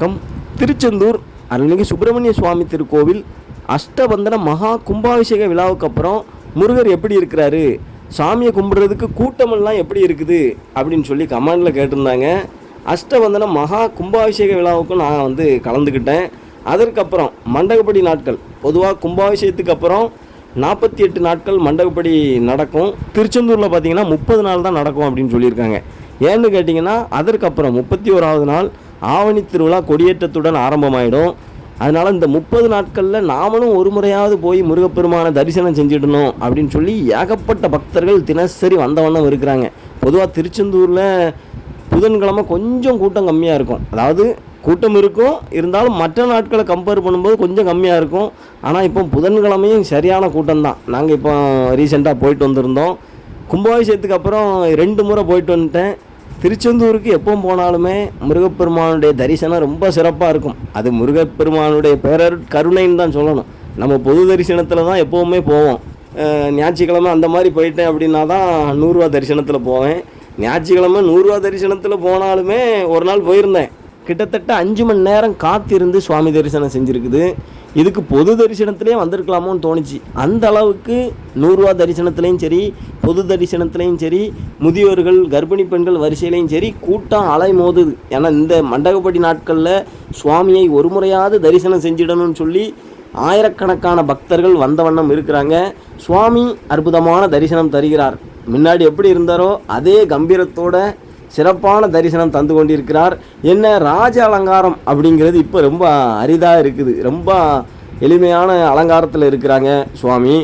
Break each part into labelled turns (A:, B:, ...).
A: வணக்கம். திருச்செந்தூர் அருள்மிகு சுப்பிரமணிய சுவாமி திருக்கோவில் அஷ்டபந்தன மகா கும்பாபிஷேக விழாவுக்கு அப்புறம் முருகர் எப்படி இருக்கிறாரு? சாமியை கும்பிட்றதுக்கு கூட்டமெல்லாம் எப்படி இருக்குது? அப்படின்னு சொல்லி கமெண்டில் கேட்டிருந்தாங்க. அஷ்டபந்தன மகா கும்பாபிஷேக விழாவுக்கும் நான் வந்து கலந்துக்கிட்டேன். அதற்கப்புறம் மண்டகப்படி நாட்கள். பொதுவாக கும்பாபிஷேகத்துக்கு அப்புறம் நாற்பத்தி எட்டு நாட்கள் மண்டகப்படி நடக்கும். திருச்செந்தூரில் பார்த்தீங்கன்னா முப்பது நாள் தான் நடக்கும் அப்படின்னு சொல்லியிருக்காங்க. ஏன்னு கேட்டிங்கன்னா அதற்கப்புறம் முப்பத்தி ஓராவது நாள் ஆவணி திருவிழா கொடியேற்றத்துடன் ஆரம்பமாயிடும். அதனால் இந்த முப்பது நாட்களில் நாமளும் ஒரு முறையாவது போய் முருகப்பெருமானை தரிசனம் செஞ்சிடணும் அப்படின்னு சொல்லி ஏகப்பட்ட பக்தர்கள் தினசரி வந்தவண்ணம் இருக்கிறாங்க. பொதுவாக திருச்செந்தூரில் புதன்கிழமை கொஞ்சம் கூட்டம் கம்மியாக இருக்கும். அதாவது கூட்டம் இருக்கும் இருந்தாலும் மற்ற நாட்களை கம்பேர் பண்ணும்போது கொஞ்சம் கம்மியாக இருக்கும். ஆனால் இப்போ புதன்கிழமையும் சரியான கூட்டம் தான். நாங்கள் இப்போ ரீசெண்டாக போயிட்டு வந்திருந்தோம். கும்பாபிஷேகத்துக்கு அப்புறம் ரெண்டு முறை போயிட்டு வந்துட்டேன். திருச்செந்தூருக்கு எப்போ போனாலுமே முருகப்பெருமானுடைய தரிசனம் ரொம்ப சிறப்பாக இருக்கும். அது முருகப்பெருமானுடைய பேரர் கருணைன்னு தான் சொல்லணும். நம்ம பொது தரிசனத்தில் தான் எப்போவுமே போவோம். ஞாயிற்றுக்கிழமை அந்த மாதிரி போயிட்டேன் அப்படின்னா தான் நூறுரூவா தரிசனத்தில் போவேன். ஞாயிற்றுக்கிழமை நூறுரூவா தரிசனத்தில் போனாலுமே ஒரு நாள் போயிருந்தேன். கிட்டத்தட்ட அஞ்சு மணி நேரம் காத்திருந்து சுவாமி தரிசனம் செஞ்சுருக்குது. இதுக்கு பொது தரிசனத்திலே வந்திருக்கலாமோன்னு தோணுச்சு. அந்த அளவுக்கு நூறுரூவா தரிசனத்துலேயும் சரி பொது தரிசனத்துலேயும் சரி முதியோர்கள் கர்ப்பிணி பெண்கள் வரிசையிலையும் சரி கூட்டம் அலை மோதுது ஏன்னா இந்த மண்டகப்படி நாட்களில் சுவாமியை ஒரு முறையாவது தரிசனம் செஞ்சிடணும்னு சொல்லி ஆயிரக்கணக்கான பக்தர்கள் வந்த வண்ணம் இருக்கிறாங்க. சுவாமி அற்புதமான தரிசனம் தருகிறார். முன்னாடி எப்படி இருந்தாரோ அதே கம்பீரத்தோட சிறப்பான தரிசனம் தந்து கொண்டிருக்கிறார். என்ன ராஜ அலங்காரம் அப்படிங்கிறது இப்போ ரொம்ப அரிதாக இருக்குது. ரொம்ப எளிமையான அலங்காரத்தில் இருக்கிறாங்க சுவாமி.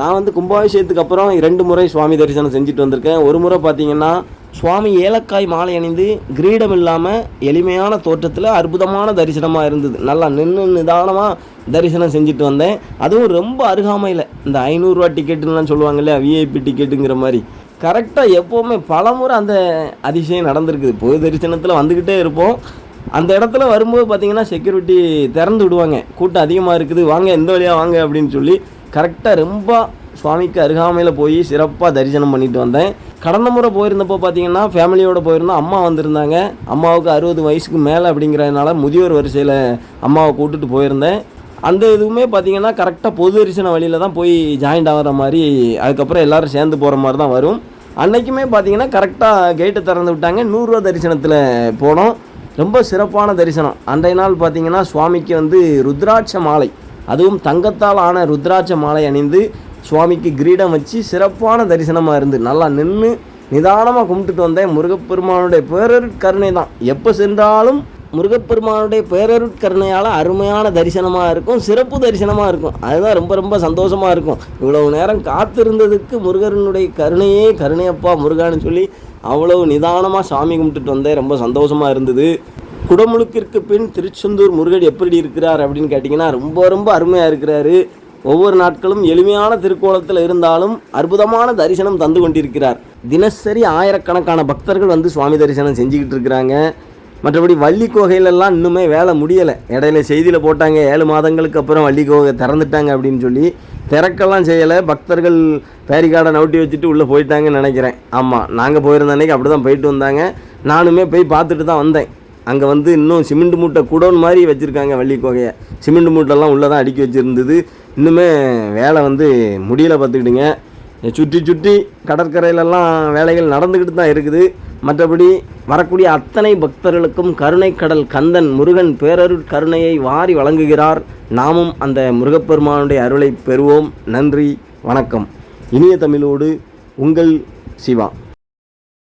A: நான் வந்து கும்பாபிஷேகத்துக்கு அப்புறம் இரண்டு முறை சுவாமி தரிசனம் செஞ்சுட்டு வந்திருக்கேன். ஒரு முறை பார்த்தீங்கன்னா சுவாமி ஏலக்காய் மாலை அணிந்து கிரீடம் இல்லாமல் எளிமையான தோற்றத்தில் அற்புதமான தரிசனமாக இருந்தது. நல்லா நின்று நிதானமாக தரிசனம் செஞ்சுட்டு வந்தேன். அதுவும் ரொம்ப அருகாமையில். இந்த ஐநூறுரூவா டிக்கெட்டுலாம் சொல்லுவாங்க இல்லையா? விஐபி டிக்கெட்டுங்கிற மாதிரி. கரெக்டாக எப்போவுமே பலமுறை அந்த அதிசயம் நடந்திருக்குது. பொது தரிசனத்தில் வந்துக்கிட்டே இருப்போம். அந்த இடத்துல வரும்போது பார்த்தீங்கன்னா செக்யூரிட்டி திறந்து விடுவாங்க. கூட்டம் அதிகமாக இருக்குது. வாங்க எந்த வழியாக வாங்க அப்படின்னு சொல்லி கரெக்டாக ரொம்ப சுவாமிக்கு அருகாமையில் போய் சிறப்பாக தரிசனம் பண்ணிட்டு வந்தேன். கடந்த முறை போயிருந்தப்போ பார்த்தீங்கன்னா ஃபேமிலியோடு போயிருந்தோம். அம்மா வந்திருந்தாங்க. அம்மாவுக்கு அறுபது வயசுக்கு மேலே அப்படிங்கிறதுனால முதியோர் வரிசையில் அம்மாவை கூட்டுட்டு போயிருந்தேன். அந்த இதுவுமே பார்த்தீங்கன்னா கரெக்டாக பொது தரிசன வழியில் தான் போய் ஜாயிண்ட் ஆகிற மாதிரி அதுக்கப்புறம் எல்லோரும் சேர்ந்து போகிற மாதிரி தான் வரும். அன்றைக்குமே பார்த்தீங்கன்னா கரெக்டாக கேட்டு திறந்து விட்டாங்க. நூறுரூவா தரிசனத்தில் போனோம். ரொம்ப சிறப்பான தரிசனம். அன்றைய நாள் பார்த்தீங்கன்னா சுவாமிக்கு வந்து ருத்ராட்ச மாலை. அதுவும் தங்கத்தால் ஆன ருத்ராட்ச மாலை அணிந்து சுவாமிக்கு கிரீடம் வச்சு சிறப்பான தரிசனமாக இருந்து நல்லா நின்று நிதானமாக கும்பிட்டுட்டு வந்தேன் முருகப்பெருமானுடைய பேரர் கருணை தான் எப்போ சென்றாலும் முருகப்பெருமானுடைய பேரருட்கருணையால் அருமையான தரிசனமாக இருக்கும் சிறப்பு தரிசனமாக இருக்கும். அதுதான் ரொம்ப ரொம்ப சந்தோஷமாக இருக்கும். இவ்வளவு நேரம் காத்திருந்ததுக்கு முருகனுடைய கருணையே கருணையப்பா முருகான்னு சொல்லி அவ்வளவு நிதானமாக சாமி கும்பிட்டுட்டு வந்தேன் ரொம்ப சந்தோஷமாக இருந்தது. குடமுழுக்கிற்கு பின் திருச்செந்தூர் முருகன் எப்படி இருக்கிறார் அப்படின்னு கேட்டிங்கன்னா ரொம்ப ரொம்ப அருமையாக இருக்கிறாரு. ஒவ்வொரு நாட்களும் எளிமையான திருக்கோலத்தில் இருந்தாலும் அற்புதமான தரிசனம் தந்து கொண்டிருக்கிறார். தினசரி ஆயிரக்கணக்கான பக்தர்கள் வந்து சுவாமி தரிசனம் செஞ்சுக்கிட்டு இருக்கிறாங்க. மற்றபடி வள்ளிக்கோகையிலலாம் இன்னுமே வேலை முடியலை. இடையில செய்தியில் போட்டாங்க ஏழு மாதங்களுக்கு அப்புறம் வள்ளி திறந்துட்டாங்க அப்படின்னு சொல்லி. திறக்கெல்லாம் செய்யலை. பக்தர்கள் பேரிகார்டை நவுட்டி வச்சுட்டு உள்ளே போயிட்டாங்கன்னு நினைக்கிறேன். ஆமாம் நாங்கள் போயிருந்த அன்னைக்கு அப்படி தான் போயிட்டு வந்தாங்க. நானுமே போய் பார்த்துட்டு தான் வந்தேன். அங்கே வந்து இன்னும் சிமெண்ட் மூட்டை குடோன் மாதிரி வச்சுருக்காங்க வள்ளி கோகையை. சிமெண்ட் மூட்டைலாம் உள்ளே தான் அடுக்கி வச்சுருந்தது. இன்னுமே வேலை வந்து முடியலை பார்த்துக்கிட்டுங்க சுற்றி சுற்றி கடற்கரையிலெல்லாம் வேலைகள் நடந்துக்கிட்டு தான் இருக்குது. மற்றபடி வரக்கூடிய அத்தனை பக்தர்களுக்கும் கருணை கடல் கந்தன் முருகன் பேரருட் கருணையை வாரி வழங்குகிறார். நாமும் அந்த முருகப்பெருமானுடைய அருளை பெறுவோம். நன்றி வணக்கம். இனிய தமிழோடு உங்கள் சிவா.